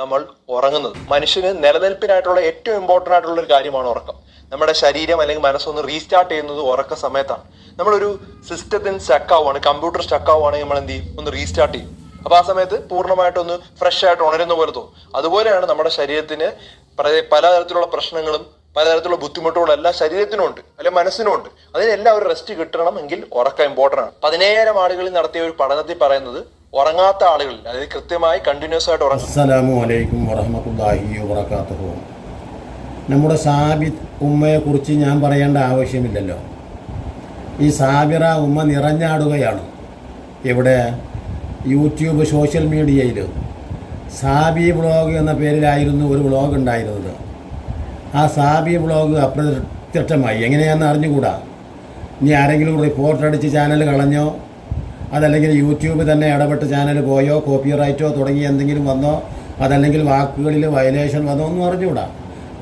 നമ്മൾ ഉറങ്ങുന്നത്. മനുഷ്യന് നിലനിൽപ്പിനായിട്ടുള്ള ഏറ്റവും ഇമ്പോർട്ടന്റ് ആയിട്ടുള്ള ഒരു കാര്യമാണ് ഉറക്കം. നമ്മുടെ ശരീരം അല്ലെങ്കിൽ മനസ്സൊന്ന് റീസ്റ്റാർട്ട് ചെയ്യുന്നത് ഉറക്ക സമയത്താണ്. നമ്മളൊരു സിസ്റ്റത്തിന് സ്റ്റക്ക് ആവുകയാണ് കമ്പ്യൂട്ടർ സ്റ്റക്ക് ആവുകയാണെങ്കിൽ നമ്മൾ എന്ത് ചെയ്യും? ഒന്ന് റീസ്റ്റാർട്ട് ചെയ്യും. അപ്പൊ ആ സമയത്ത് പൂർണമായിട്ടൊന്ന് ഫ്രഷ് ആയിട്ട് ഉണരുന്ന പോലെ തോന്നും. അതുപോലെയാണ് നമ്മുടെ ശരീരത്തിന് പലതരത്തിലുള്ള പ്രശ്നങ്ങളും പലതരത്തിലുള്ള ബുദ്ധിമുട്ടുകളും എല്ലാം ശരീരത്തിനും ഉണ്ട് അല്ലെങ്കിൽ മനസ്സിനും ഉണ്ട്. അതിനെല്ലാം ഒരു റെസ്റ്റ് കിട്ടണമെങ്കിൽ ഉറക്കം ഇമ്പോർട്ടന്റ് ആണ്. പതിനേഴായിരം ആളുകളിൽ നടത്തിയ ഒരു പഠനത്തിൽ പറയുന്നത് ഉറങ്ങാത്ത ആളുകളിൽ അതായത് കൃത്യമായി കണ്ടിന്യൂസ് ആയിട്ട് ഉറങ്ങും. അസ്സലാമു അലൈക്കും വറഹമത്തല്ലാഹി വബറകാതുഹു. നമ്മുടെ സാബിത്ത് ഉമ്മയെക്കുറിച്ച് ഞാൻ പറയേണ്ട ആവശ്യമില്ലല്ലോ. ഈ സാബിറ ഉമ്മ നിറഞ്ഞാടുകയാണ്. ഇവിടെ യൂട്യൂബ് സോഷ്യൽ മീഡിയയിൽ സാബി വ്ളോഗ് എന്ന പേരിലായിരുന്നു ഒരു വ്ളോഗ് ഉണ്ടായിരുന്നത്. ആ സാബി വ്ളോഗ് അപ്രത്യക്ഷമായി എങ്ങനെയാണെന്ന് അറിഞ്ഞുകൂടാ? ഇനി ആരെങ്കിലും റിപ്പോർട്ട് അടിച്ച് ചാനൽ കളഞ്ഞോ? അതല്ലെങ്കിൽ യൂട്യൂബ് തന്നെ ഇടപെട്ട് ചാനൽ പോയോ കോപ്പിറൈറ്റോ തുടങ്ങി എന്തെങ്കിലും വന്നോ അതല്ലെങ്കിൽ വാക്കുകളിൽ വയലേഷൻ വന്നോ ഒന്നും അറിഞ്ഞുകൂടാ.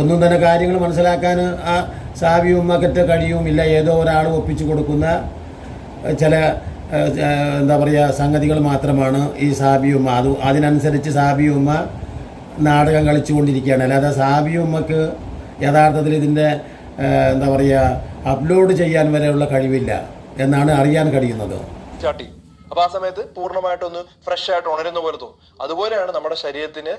ഒന്നും തന്നെ കാര്യങ്ങൾ മനസ്സിലാക്കാൻ ആ സാബി കഴിയും കഴിയുമില്ല. ഏതോ ഒരാൾ ഒപ്പിച്ചു കൊടുക്കുന്ന ചില എന്താ പറയുക സംഗതികൾ മാത്രമാണ് ഈ സാബിയുമ്മ അത് അതിനനുസരിച്ച് സാബിയുമ്മ നാടകം കളിച്ചുകൊണ്ടിരിക്കുകയാണ്. അല്ലാതെ സാബിയുമ്മക്ക് യഥാർത്ഥത്തിൽ ഇതിന്റെ എന്താ പറയുക അപ്ലോഡ് ചെയ്യാൻ വരെയുള്ള കഴിവില്ല എന്നാണ് അറിയാൻ കഴിയുന്നത്. ചെയ്യും അപ്പൊ ആ സമയത്ത് പൂർണമായിട്ടൊന്ന് ഫ്രഷ് ആയിട്ട് ഉണരുന്ന പോലെ തോന്നും. അതുപോലെയാണ് നമ്മുടെ ശരീരത്തിന്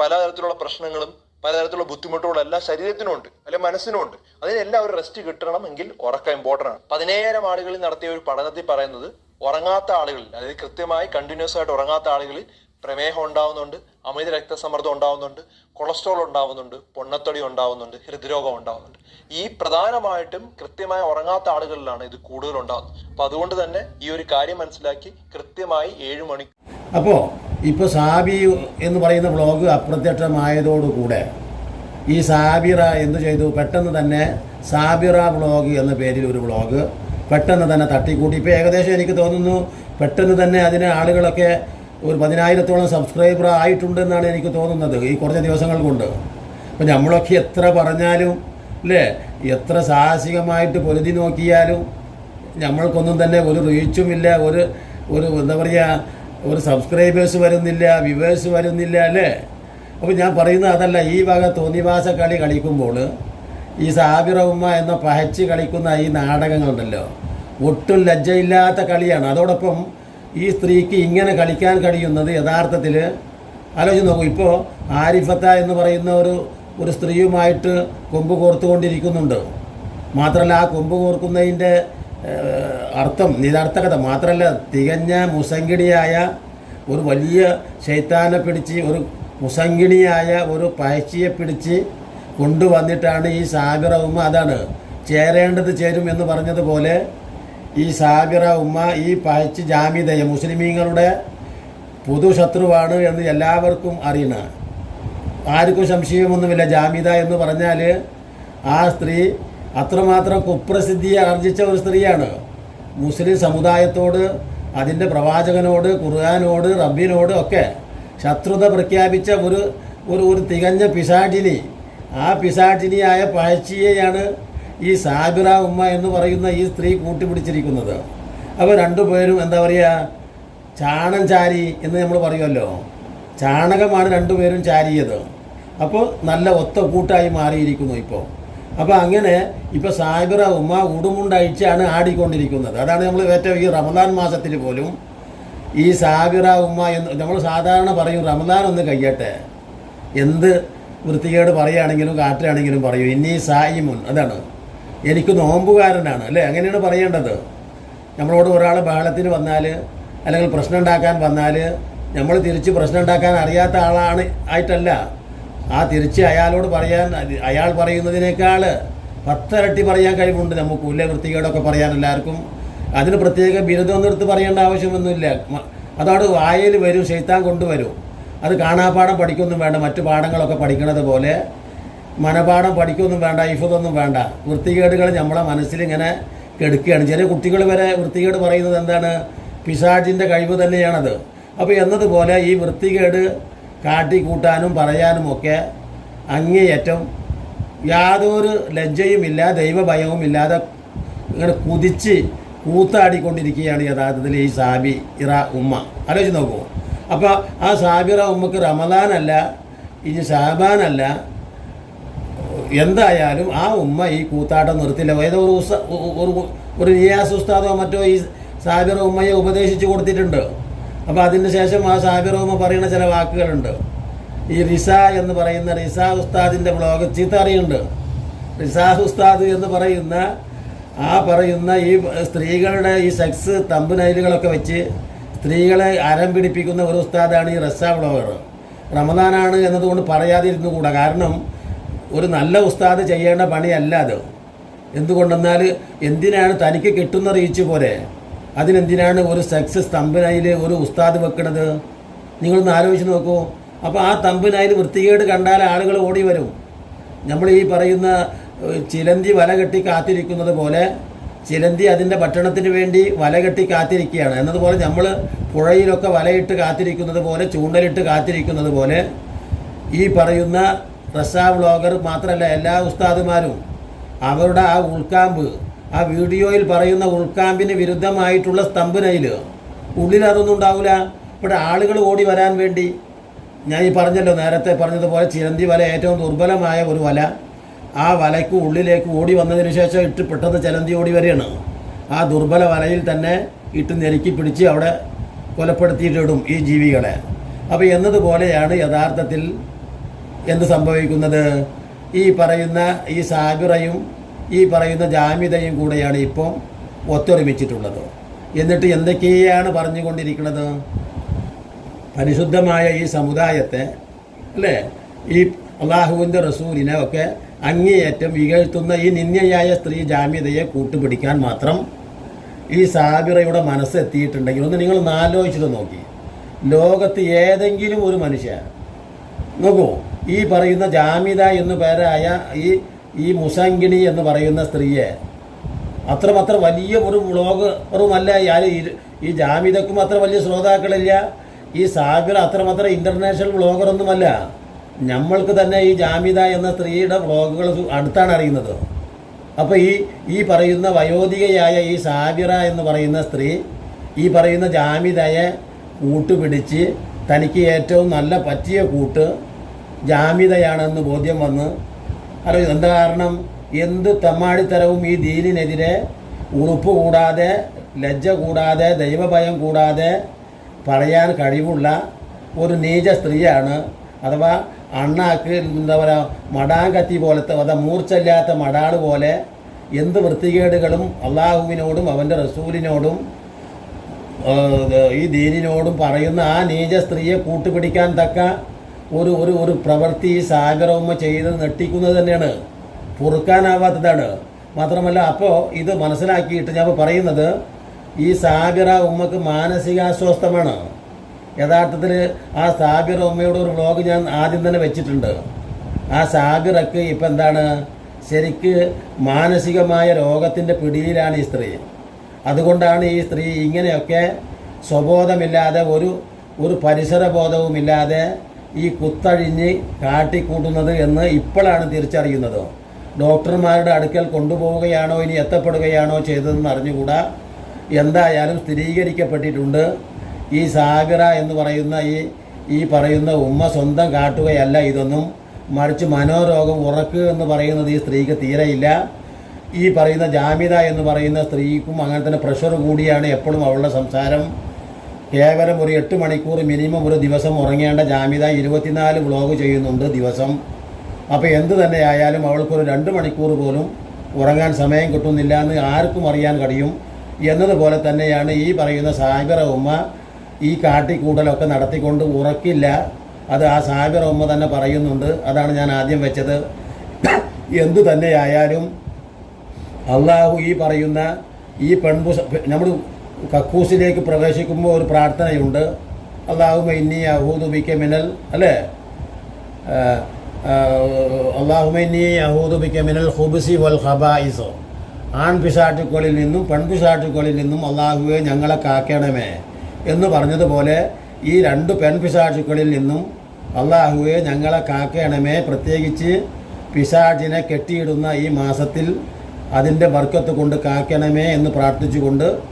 പലതരത്തിലുള്ള പ്രശ്നങ്ങളും പലതരത്തിലുള്ള ബുദ്ധിമുട്ടുകളും എല്ലാം ശരീരത്തിനും ഉണ്ട് അല്ലെങ്കിൽ മനസ്സിനും ഉണ്ട് അതിനെല്ലാം ഒരു റെസ്റ്റ് കിട്ടണമെങ്കിൽ ഉറക്കം ഇമ്പോർട്ടന്റ് ആണ്. പതിനേഴായിരം ആളുകളിൽ നടത്തിയ ഒരു പഠനത്തിൽ പറയുന്നത് ഉറങ്ങാത്ത ആളുകളിൽ അതായത് കൃത്യമായി കണ്ടിന്യൂസ് ആയിട്ട് ഉറങ്ങാത്ത ആളുകളിൽ പ്രമേഹം ഉണ്ടാവുന്നുണ്ട് അമിത രക്തസമ്മർദ്ദം ഉണ്ടാവുന്നുണ്ട് കൊളസ്ട്രോൾ ഉണ്ടാവുന്നുണ്ട് പൊണ്ണത്തടി ഉണ്ടാവുന്നുണ്ട് ഹൃദ്രോഗം ഉണ്ടാവുന്നുണ്ട്. ഈ പ്രധാനമായിട്ടും കൃത്യമായി ഉറങ്ങാത്ത ആളുകളിലാണ് ഇത് കൂടുതൽ ഉണ്ടാകുന്നത് അപ്പൊ അതുകൊണ്ട് തന്നെ ഈ ഒരു കാര്യം മനസ്സിലാക്കി കൃത്യമായി ഏഴു മണി അപ്പോ ഇപ്പോൾ സാബി എന്ന് പറയുന്ന വ്ളോഗ് അപ്രത്യക്ഷമായതോടുകൂടെ ഈ സാബിറ എന്തു ചെയ്തു? പെട്ടെന്ന് തന്നെ സാബിറ ബ്ലോഗ് എന്ന പേരിൽ ഒരു ബ്ലോഗ് പെട്ടെന്ന് തന്നെ തട്ടിക്കൂട്ടി. ഇപ്പോൾ ഏകദേശം എനിക്ക് തോന്നുന്നു പെട്ടെന്ന് തന്നെ അതിന് ആളുകളൊക്കെ ഒരു പതിനായിരത്തോളം സബ്സ്ക്രൈബർ ആയിട്ടുണ്ടെന്നാണ് എനിക്ക് തോന്നുന്നത് ഈ കുറച്ച് ദിവസങ്ങൾ കൊണ്ട്. അപ്പോൾ നമ്മളൊക്കെ എത്ര പറഞ്ഞാലും അല്ലേ എത്ര സാഹസികമായിട്ട് പൊരുതി നോക്കിയാലും നമ്മൾക്കൊന്നും തന്നെ ഒരു റീച്ചുമില്ല ഒരു ഒരു എന്താ പറയുക ഒരു സബ്സ്ക്രൈബേഴ്സ് വരുന്നില്ല വ്യൂവേഴ്സ് വരുന്നില്ല അല്ലേ അപ്പോൾ ഞാൻ പറയുന്നത് അതല്ല ഈ വക തോന്നിവാസ കളി കളിക്കുമ്പോൾ ഈ സാബിറവുമ്മ എന്ന പഹച്ച് കളിക്കുന്ന ഈ നാടകങ്ങളുണ്ടല്ലോ ഒട്ടും ലജ്ജയില്ലാത്ത കളിയാണ്. അതോടൊപ്പം ഈ സ്ത്രീക്ക് ഇങ്ങനെ കളിക്കാൻ കഴിയുന്നത് യഥാർത്ഥത്തിൽ ആലോചിച്ച് നോക്കൂ ഇപ്പോൾ ആരിഫത്ത എന്ന് പറയുന്ന ഒരു ഒരു സ്ത്രീയുമായിട്ട് കൊമ്പ് കോർത്തുകൊണ്ടിരിക്കുന്നുണ്ട്. മാത്രമല്ല ആ കൊമ്പ് കോർക്കുന്നതിന്റെ അർത്ഥം നിരർത്ഥകത മാത്രമല്ല തികഞ്ഞ മുസങ്കിണിയായ ഒരു വലിയ ശൈത്താനെ പിടിച്ച് ഒരു മുസങ്കിണിയായ ഒരു പഴച്ചിയെ പിടിച്ച് കൊണ്ടുവന്നിട്ടാണ് ഈ സാബിറ ഉമ്മ അതാണ് ചേരേണ്ടത് ചേരും എന്ന് പറഞ്ഞതുപോലെ ഈ സാബിറ ഉമ്മ ഈ പഴച്ചി ജാമിതയെ മുസ്ലിമീങ്ങളുടെ പൊതുശത്രുവാണ് എന്ന് എല്ലാവർക്കും അറിയണം ആർക്കും സംശയമൊന്നുമില്ല. ജാമിത എന്ന് പറഞ്ഞാൽ ആ സ്ത്രീ അത്രമാത്രം കുപ്രസിദ്ധിയെ ആർജിച്ച ഒരു സ്ത്രീയാണ്. മുസ്ലിം സമുദായത്തോട് അതിന്റെ പ്രവാചകനോട് ഖുർആാനോട് റബ്ബിനോട് ഒക്കെ ശത്രുത പ്രഖ്യാപിച്ച ഒരു ഒരു ഒരു തികഞ്ഞ പിശാചിനി. ആ പിശാചിനിയായ പഴച്ചിയെയാണ് ഈ സാബിറ ഉമ്മ എന്ന് പറയുന്ന ഈ സ്ത്രീ കൂട്ടിപ്പിടിച്ചിരിക്കുന്നത്. അപ്പോൾ രണ്ടുപേരും എന്താ പറയുക ചാണം ചാരി എന്ന് നമ്മൾ പറയുമല്ലോ. ചാണകമാണ് രണ്ടുപേരും ചാരിയത്. അപ്പോൾ നല്ല ഒത്ത കൂട്ടായി മാറിയിരിക്കുന്നു ഇപ്പോൾ അപ്പോൾ അങ്ങനെ ഇപ്പോൾ സാഹിബിറ ഉമ്മ ഉടുമുണ്ടഴിച്ചാണ് ആടിക്കൊണ്ടിരിക്കുന്നത്. അതാണ് നമ്മൾ ഏറ്റവും ഈ റമദാൻ മാസത്തിൽ പോലും ഈ സാബിറ ഉമ്മ എന്ന് നമ്മൾ സാധാരണ പറയും റമദാൻ ഒന്ന് കഴിയട്ടെ. എന്ത് വൃത്തികേട് പറയുകയാണെങ്കിലും കാറ്റാണെങ്കിലും പറയും. ഇനി സായിമുൻ. അതാണ്. എനിക്ക് നോമ്പുകാരനാണ് അല്ലേ? അങ്ങനെയാണ് പറയേണ്ടത്. നമ്മളോട് ഒരാൾ ബഹളത്തിന് വന്നാൽ അല്ലെങ്കിൽ പ്രശ്നം ഉണ്ടാക്കാൻ വന്നാൽ നമ്മൾ തിരിച്ച് പ്രശ്നം ഉണ്ടാക്കാൻ അറിയാത്ത ആളാണ് ആയിട്ടല്ല. ആ തിരിച്ച് അയാളോട് പറയാൻ അയാൾ പറയുന്നതിനേക്കാൾ പത്തരട്ടി പറയാൻ കഴിവുണ്ട് നമുക്ക്. ഉല്ല വൃത്തികേടൊക്കെ പറയാൻ എല്ലാവർക്കും. അതിന് പ്രത്യേക ബിരുദം എടുത്ത് പറയേണ്ട ആവശ്യമൊന്നുമില്ല. അതോട് വായയിൽ വരും ശൈത്താൻ കൊണ്ടുവരും. അത് കാണാപാഠം പഠിക്കൊന്നും വേണ്ട മറ്റു പാഠങ്ങളൊക്കെ പഠിക്കണത് പോലെ. മനപാഠം പഠിക്കൊന്നും വേണ്ട ഇഫതൊന്നും വേണ്ട. വൃത്തികേടുകൾ നമ്മളെ മനസ്സിലിങ്ങനെ കെടുക്കുകയാണ്. ചെറിയ കുട്ടികൾ വരെ വൃത്തികേട് പറയുന്നത് എന്താണ്? പിശാചിന്റെ കഴിവ് തന്നെയാണത്. അപ്പോൾ എന്നതുപോലെ ഈ വൃത്തികേട് കാട്ടിക്കൂട്ടാനും പറയാനും ഒക്കെ അങ്ങേയറ്റം യാതൊരു ലജ്ജയുമില്ല ദൈവഭയവും ഇല്ലാതെ ഇങ്ങനെ കുതിച്ച് കൂത്താടിക്കൊണ്ടിരിക്കുകയാണ് യഥാർത്ഥത്തിൽ ഈ സാബി ഇറ ഉമ്മ. ആലോചിച്ച് നോക്കൂ. അപ്പോൾ ആ സാബിറ ഉമ്മക്ക് റമദാനല്ല ഇനി ഷാബാനല്ല എന്തായാലും ആ ഉമ്മ ഈ കൂത്താട്ടം നിർത്തില്ല. ഏതോ ഒരു ഒരു ഒരു നിയാസ് ഉസ്താദോ മറ്റോ ഈ സാബിറ ഉമ്മയെ ഉപദേശിച്ചു കൊടുത്തിട്ടുണ്ട്. അപ്പോൾ അതിന് ശേഷം ആ സാബിറ ഉമ്മ പറയുന്ന ചില വാക്കുകളുണ്ട്. ഈ റിസ എന്ന് പറയുന്ന റിസ ഉസ്താദിന്റെ ബ്ലോഗ് ചീത്ത അറിയുണ്ട് റിസാ ഉസ്താദ് എന്ന് പറയുന്ന ആ പറയുന്ന ഈ സ്ത്രീകളുടെ ഈ സെക്സ് തമ്പുനൈലുകളൊക്കെ വെച്ച് സ്ത്രീകളെ അരം പിടിപ്പിക്കുന്ന ഒരു ഉസ്താദാണ് ഈ റസ ബ്ലോഗർ. റമദാനാണ് എന്നതുകൊണ്ട് പറയാതിരുന്നു കൂടാ. കാരണം ഒരു നല്ല ഉസ്താദ് ചെയ്യേണ്ട പണിയല്ല അത്. എന്തുകൊണ്ടെന്നാൽ എന്തിനാണ് തനിക്ക് കിട്ടുന്ന റീച്ച് പോലെ? അതിനെന്തിനാണ് ഒരു സെക്സ് സ്തംഭനയിൽ ഒരു ഉസ്താദ് വെക്കണത്? നിങ്ങളൊന്ന് ആലോചിച്ച് നോക്കൂ. അപ്പോൾ ആ തമ്പിനയിൽ വൃത്തികേട് കണ്ടാൽ ആളുകൾ ഓടി വരും. നമ്മൾ ഈ പറയുന്ന ചിലന്തി വല കെട്ടി കാത്തിരിക്കുന്നത് പോലെ ചിലന്തി അതിന്റെ ഭക്ഷണത്തിന് വേണ്ടി വല കെട്ടി കാത്തിരിക്കുകയാണ്. എന്നതുപോലെ നമ്മൾ പുഴയിലൊക്കെ വലയിട്ട് കാത്തിരിക്കുന്നത് പോലെ ചൂണ്ടലിട്ട് കാത്തിരിക്കുന്നത് പോലെ ഈ പറയുന്ന റസാ വ്ളോഗർ മാത്രമല്ല എല്ലാ ഉസ്താദുമാരും അവരുടെ ആ ഉൾക്കാമ്പ് ആ വീഡിയോയിൽ പറയുന്ന ഉൾക്കാമ്പിന് വിരുദ്ധമായിട്ടുള്ള സ്തംഭനയിൽ ഉള്ളിൽ അതൊന്നും ഉണ്ടാവില്ല ഇവിടെ ആളുകൾ ഓടി വരാൻ വേണ്ടി. ഞാൻ ഈ പറഞ്ഞല്ലോ നേരത്തെ പറഞ്ഞതുപോലെ ചിരന്തി വല ഏറ്റവും ദുർബലമായ ഒരു വല. ആ വലയ്ക്ക് ഉള്ളിലേക്ക് ഓടി വന്നതിന് ശേഷം ഇട്ട് പെട്ടെന്ന് ചിലന്തി ഓടി വരികയാണ്. ആ ദുർബല വലയിൽ തന്നെ ഇട്ട് ഞെരുക്കി പിടിച്ച് അവിടെ കൊലപ്പെടുത്തിയിട്ടിടും ഈ ജീവികളെ. അപ്പോൾ എന്നതുപോലെയാണ് യഥാർത്ഥത്തിൽ എന്ത് സംഭവിക്കുന്നത്? ഈ പറയുന്ന ഈ സാബിറയും ഈ പറയുന്ന ജാമ്യതയും കൂടെയാണ് ഇപ്പോൾ ഒത്തൊരുമിച്ചിട്ടുള്ളത്. എന്നിട്ട് എന്തൊക്കെയാണ് പറഞ്ഞുകൊണ്ടിരിക്കുന്നത്? പരിശുദ്ധമായ ഈ സമുദായത്തെ അല്ലേ? ഈ അള്ളാഹുവിന്റെ റസൂലിനെ ഒക്കെ അങ്ങേയറ്റം ഇകഴ്ത്തുന്ന ഈ നിന്യയായ സ്ത്രീ ജാമ്യതയെ കൂട്ടുപിടിക്കാൻ മാത്രം ഈ സാബിറയുടെ മനസ്സ് എത്തിയിട്ടുണ്ടെങ്കിൽ ഒന്ന് നിങ്ങൾ ആലോചിച്ചിട്ട് നോക്കി. ലോകത്ത് ഏതെങ്കിലും ഒരു മനുഷ്യ നോക്കൂ ഈ പറയുന്ന ജാമ്യത എന്നു പേരായ ഈ ഈ മുസാങ്കിണി എന്ന് പറയുന്ന സ്ത്രീയെ അത്രമത്ര വലിയ ഒരു വ്ളോഗറുമല്ല. ഞാൻ ഈ ജാമിതക്കും അത്ര വലിയ ശ്രോതാക്കളില്ല. ഈ സാബിർ അത്രമാത്ര ഇന്റർനാഷണൽ വ്ളോഗറൊന്നുമല്ല. നമ്മൾക്ക് തന്നെ ഈ ജാമിത എന്ന സ്ത്രീയുടെ വ്ളോഗുകൾ അടുത്താണ് അറിയുന്നത്. അപ്പോൾ ഈ ഈ പറയുന്ന വയോധികയായ ഈ സാബിറ എന്ന് പറയുന്ന സ്ത്രീ ഈ പറയുന്ന ജാമിതയെ കൂട്ടുപിടിച്ച് തനിക്ക് ഏറ്റവും നല്ല പറ്റിയ കൂട്ട് ജാമിതയാണെന്ന് ബോധ്യം വന്ന് അല്ല എന്താ കാരണം? എന്ത് തെമ്മാടിത്തരവും ഈ ദീനിനെതിരെ ഉറുപ്പ് കൂടാതെ ലജ്ജ കൂടാതെ ദൈവഭയം കൂടാതെ പറയാൻ കഴിവുള്ള ഒരു നീച സ്ത്രീയാണ്. അഥവാ അണ്ണാക്ക് എന്താ പറയുക മടാങ്കത്തി പോലത്തെ അഥവാ മൂർച്ചയില്ലാത്ത മടാട് പോലെ എന്ത് വൃത്തികേടുകളും അള്ളാഹുവിനോടും അവന്റെ റസൂലിനോടും ഈ ദീനിനോടും പറയുന്ന ആ നീച സ്ത്രീയെ കൂട്ടുപിടിക്കാൻ തക്ക ഒരു ഒരു ഒരു പ്രവൃത്തി സാഗരവും ചെയ്ത് നെട്ടിക്കുന്നത് തന്നെയാണ്. പൊറുക്കാനാവാത്തതാണ്. മാത്രമല്ല അപ്പോൾ ഇത് മനസ്സിലാക്കിയിട്ട് ഞാൻ പറയുന്നത് ഈ സാഗര ഉമ്മക്ക് മാനസികാസ്വസ്ഥമാണ്. യഥാർത്ഥത്തിൽ ആ സാഗര ഉമ്മയുടെ ഒരു വ്ലോഗ് ഞാൻ ആദ്യം തന്നെ വെച്ചിട്ടുണ്ട്. ആ സാഗരക്ക് ഇപ്പം എന്താണ്? ശരിക്ക് മാനസികമായ രോഗത്തിന്റെ പിടിയിലാണ് ഈ സ്ത്രീ. അതുകൊണ്ടാണ് ഈ സ്ത്രീ ഇങ്ങനെയൊക്കെ സ്വബോധമില്ലാതെ ഒരു ഒരു പരിസര ബോധവുമില്ലാതെ ഈ കുത്തഴിഞ്ഞ് കാട്ടിക്കൂട്ടുന്നത് എന്ന് ഇപ്പോഴാണ് തിരിച്ചറിയുന്നത്. ഡോക്ടർമാരുടെ അടുക്കൽ കൊണ്ടുപോവുകയാണോ ഇനി എത്തപ്പെടുകയാണോ ചെയ്തതെന്ന് അറിഞ്ഞുകൂടാ. എന്തായാലും സ്ഥിരീകരിക്കപ്പെട്ടിട്ടുണ്ട്. ഈ സാഗര എന്ന് പറയുന്ന ഈ ഈ പറയുന്ന ഉമ്മ സ്വന്തം കാട്ടുകയല്ല ഇതൊന്നും. മറിച്ച് മനോരോഗം ഉറക്ക് എന്ന് പറയുന്നത് ഈ സ്ത്രീക്ക് തീരെയില്ല. ഈ പറയുന്ന ജാമിത എന്ന് പറയുന്ന സ്ത്രീക്കും അങ്ങനെ തന്നെ പ്രഷർ കൂടിയാണ് എപ്പോഴും അവളുടെ സംസാരം. കേവലം ഒരു എട്ട് മണിക്കൂർ മിനിമം ഒരു ദിവസം ഉറങ്ങേണ്ട ജാമിത ഇരുപത്തിനാല് വ്ളോഗ് ചെയ്യുന്നുണ്ട് ദിവസം. അപ്പോൾ എന്ത് തന്നെ ആയാലും അവൾക്കൊരു രണ്ട് മണിക്കൂർ പോലും ഉറങ്ങാൻ സമയം കിട്ടുന്നില്ല എന്ന് ആർക്കും അറിയാൻ കഴിയും. എന്നതുപോലെ തന്നെയാണ് ഈ പറയുന്ന സാഹിബറ ഉമ്മ ഈ കാട്ടിക്കൂടലൊക്കെ നടത്തിക്കൊണ്ട് ഉറക്കില്ല. അത് ആ സാഹിബറ ഉമ്മ തന്നെ പറയുന്നുണ്ട്. അതാണ് ഞാൻ ആദ്യം വെച്ചത്. എന്തു തന്നെയായാലും അള്ളാഹു ഈ പറയുന്ന ഈ പെൺപുഷ നമ്മൾ കക്കൂസിലേക്ക് പ്രവേശിക്കുമ്പോൾ ഒരു പ്രാർത്ഥനയുണ്ട്. അള്ളാഹു ഇന്നി അഹൂദുബിക്ക മിനൽ അല്ലേ? അള്ളാഹുമൈനി അഹൂദുബിക്ക മിനൽ ഹുബിസി വൽ ഹബായിസോ ആൺ പിശാട്ടുക്കളിൽ നിന്നും പെൺപിശാട്ടുക്കളിൽ നിന്നും അള്ളാഹുവെ ഞങ്ങളെ കാക്കണമേ എന്ന് പറഞ്ഞതുപോലെ ഈ രണ്ട് പെൺപിശാചുക്കളിൽ നിന്നും അള്ളാഹുവെ ഞങ്ങളെ കാക്കണമേ. പ്രത്യേകിച്ച് പിശാചിനെ കെട്ടിയിടുന്ന ഈ മാസത്തിൽ അതിന്റെ വർക്കത്ത് കൊണ്ട് കാക്കണമേ എന്ന് പ്രാർത്ഥിച്ചുകൊണ്ട്